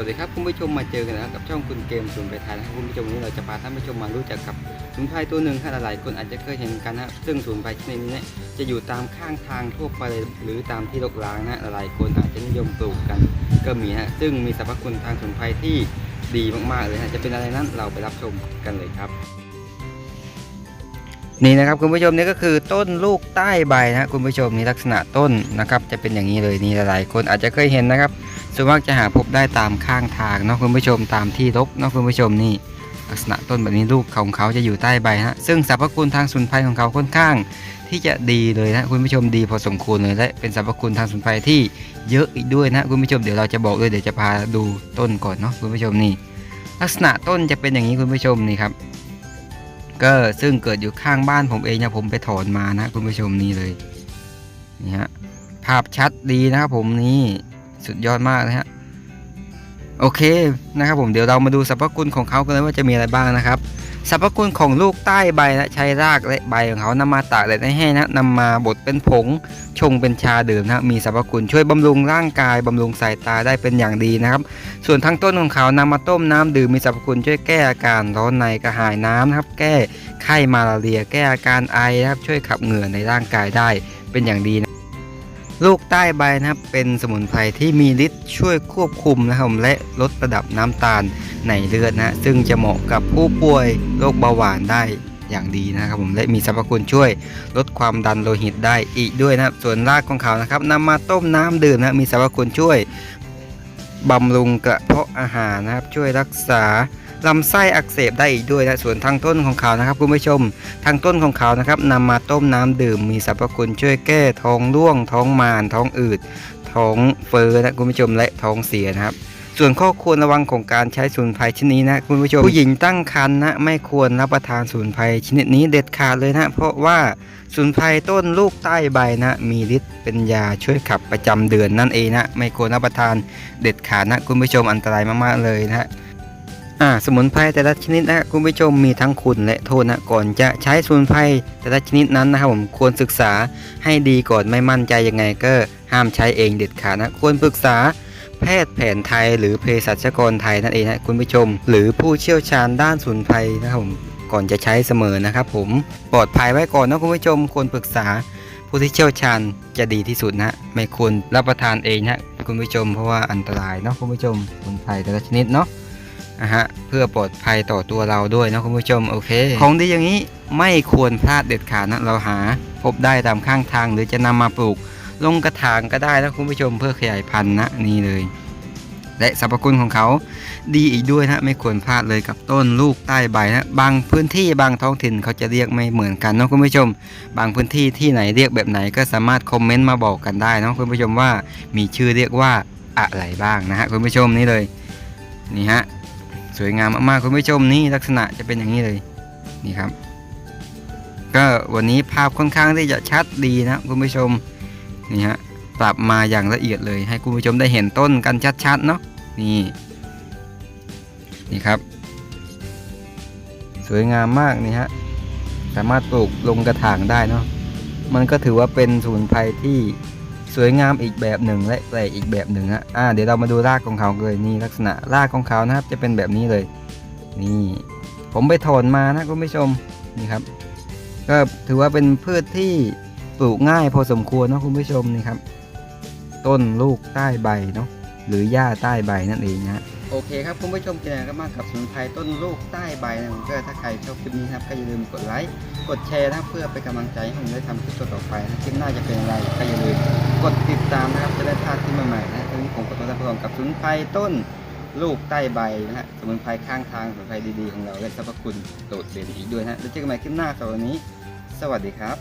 วัสดีครับคุณผู้ชมมาเจอกันแล้วกับช่องคุณเกมศูนย์ไปไทยนะครับคุณผู้ชมวันนี้เราจะพาท่านผู้ชมมารู้จักกับสมุนไพตัวหนึ่งที่หลายคนอาจจะเคยเห็นกันนะซึ่งสมุนไพชนิดนี้จะอยู่ตามข้างทางทั่วไปหรือตามที่รกร้างนะหลายคนอาจจะนิยมปลูกกัน ก็มีฮะซึ่งมีสรรพคุณทางสมุนไพที่ดีมากๆเลยฮะจะเป็นอะไรนั้นเราไปรับชมกันเลยครับนี่นะครับคุณผู้ชมนี่ก็คือต้นลูกใต้ใบนะคุณผู้ชมนี่ลักษณะต้นนะครับจะเป็นอย่างนี้เลยนี่หลายคนอาจจะเคยเห็นนะครับ ส่วนมากจะหาพบได้ตามข้างทางเนาะคุณผู้ชมตามที่รกเนาะคุณผู้ชมนี่ลักษณะต้นแบบนี้ลูกของเขาจะอยู่ใต้ใบฮะซึ่งสรรพคุณทางสุนไพรของเขาค่อนข้าง ที่จะดีเลยนะคุณผู้ชมดีพอสมควรเลยและเป็นสรรพคุณทางสุนไพรที่เยอะอีกด้วยนะคุณผู้ชมเดี๋ยวเราจะบอกเลยเดี๋ยวจะพาดูต้นก่อนเนาะคุณผู้ชมนี่ ลักษณะต้นจะเป็นอย่างนี้คุณผู้ชมนี่ครับก็ซึ่งเกิดอยู่ข้างบ้านผมเองนะผมไปถอนมานะคุณผู้ชมนี่เลยนี่ฮะภาพชัดดีนะครับผมนี่ สุดยอดมากนะฮะโอเคนะครับผมเดี๋ยวเรามาดูสรรพคุณของเขากันเลยว่าจะมีอะไรบ้างนะครับสรรพคุณของลูกใต้ใบนะใช้รากและใบของเขานำมาตากแดดให้แห้นะนำมาบดเป็นผงชงเป็นชาดื่มนะมีสรรพคุณช่วยบำรุงร่างกายบำรุงสายตาได้เป็นอย่างดีนะครับ ส่วนทั้งต้นของเขานำมาต้มน้ำดื่มมีสรรพคุณช่วยแก้อาการร้อนในกระหายน้ำนะครับแก้ไข้มาลาเรีย แก้อาการไอนะครับช่วยขับเหงื่อในร่างกายได้เป็นอย่างดีนะ ลูกใต้ใบนะครับเป็นสมุนไพรที่มีฤทธิ์ช่วยควบคุมนะครับและลดระดับน้ำตาลในเลือดนะซึ่งจะเหมาะกับผู้ป่วยโรคเบาหวานได้อย่างดีนะครับผมและมีสรรพคุณช่วยลดความดันโลหิตได้อีกด้วยนะครับส่วนรากของเขานะครับนำมาต้มน้ำดื่มนะมีสรรพคุณช่วยบำรุงกระเพาะอาหารนะครับช่วยรักษา ลำไส้อักเสบได้อีกด้วยนะส่วนทางต้นของเขานะครับคุณผู้ชม ทางต้นของเขานะครับนำมาต้มน้ำดื่มมีสรรพคุณช่วยแก้ท้องร่วง ท้องมาน ท้องอืด ท้องเฟ้อนะคุณผู้ชมและท้องเสียนะครับส่วนข้อควรระวังของการใช้สมุนไพรชนิดนี้นะคุณผู้ชมผู้หญิงตั้งครรภ์นะไม่ควรรับประทานสมุนไพรชนิดนี้เด็ดขาดเลยนะ เพราะว่าสมุนไพรต้นลูกใต้ใบนะมีฤทธิ์เป็นยาช่วยขับประจำเดือนนั่นเองนะไม่ควรรับประทานเด็ดขาดนะคุณผู้ชมอันตรายมากๆเลยนะฮะ อ่าสมุนไพรแต่ละชนิดนะคุณผู้ชมมีทั้งคุณและโทษนะก่อนจะใช้สมุนไพรแต่ละชนิดนั้นนะครับผมควรศึกษาให้ดีก่อนไม่มั่นใจยังไงก็ห้ามใช้เองเด็ดขาดนะควรปรึกษาแพทย์แผนไทยหรือเภสัชกรไทยนั่นเองนะคุณผู้ชม หรือผู้เชี่ยวชาญด้านสมุนไพรนะครับผมก่อนจะใช้เสมอนะครับผมปลอดภัยไว้ก่อนนะคุณผู้ชมควรปรึกษาผู้ที่เชี่ยวชาญจะดีที่สุดนะไม่ควรรับประทานเองนะคุณผู้ชมเพราะว่าอันตรายเนาะคุณผู้ชมสมุนไพรแต่ละชนิดเนาะ นะฮะเพื่อปลอดภัยต่อตัวเราด้วยนะคุณผู้ชมโอเค ของดีอย่างนี้ไม่ควรพลาดเด็ดขาดนะเราหา พบได้ตามข้างทางหรือจะนำมาปลูก ลงกระถางก็ได้นะคุณผู้ชมเพื่อขยายพันธุ์นะนี่เลย และสรรพคุณของเขา ดีอีกด้วยนะไม่ควรพลาดเลยกับต้นลูกใต้ใบนะบางพื้นที่บางท้องถิ่นเขาจะเรียกไม่เหมือนกันนะคุณผู้ชม บางพื้นที่ที่ไหนเรียกแบบไหนก็สามารถคอมเมนต์มาบอกกันได้นะคุณผู้ชมว่ามีชื่อเรียกว่าอะไรบ้างนะฮะคุณผู้ชมนี่เลยนี่ฮะ สวยงามมากๆคุณผู้ชมนี่ลักษณะจะเป็นอย่างนี้เลยนี่ครับ ก็วันนี้ภาพค่อนข้างที่จะชัดดีนะคุณผู้ชมนี่ฮะปรับมาอย่างละเอียดเลย ให้คุณผู้ชมได้เห็นต้นกันชัดๆเนาะนี่นี่ครับ สวยงามมากนี่ฮะสามารถปลูกลงกระถางได้เนาะมันก็ถือว่าเป็นสมุนไพรที่ สวยงามอีกแบบหนึ่งและแปลกอีกแบบหนึ่งฮะอ่าเดี๋ยวเรามาดูรากของเขาเลยนี่ลักษณะรากของเขานะครับจะเป็นแบบนี้เลย นี่ ผมไปถอนมานะคุณผู้ชมนี่ครับ ก็ถือว่าเป็นพืชที่ปลูกง่ายพอสมควรเนาะคุณผู้ชมนี่ครับ ต้นลูกใต้ใบเนาะหรือหญ้าใต้ใบนั่นเองนะฮะ โอเคครับคุณผู้ชมกินอะไก็มากับสมุนไพรต้นลูกใต้ใบนะผมก็ถ้าใครชอบคลิปนี้ครับก็อย่าลืมกดไลค์กดแชร์นะเพื่อเป็นกำลังใจให้ผมได้ทำคลิปต่อไปคลิปหน้าจะเป็นอะไรก็อย่าลืมกดติดตามนะครับจะได้พลาดคลิปใหม่ๆนะวันนี้ผมขอตัวลาไปก่อนกับสมุนไพรต้นลูกใต้ใบนะฮะสมุนไพรข้างทางสมุนไพรดีๆของเราและสรรพคุณโดดเด่นอีกด้วยนะแล้วเจอกันใหม่คลิปหน้าสำหรับวันนี้ สวัสดีครับ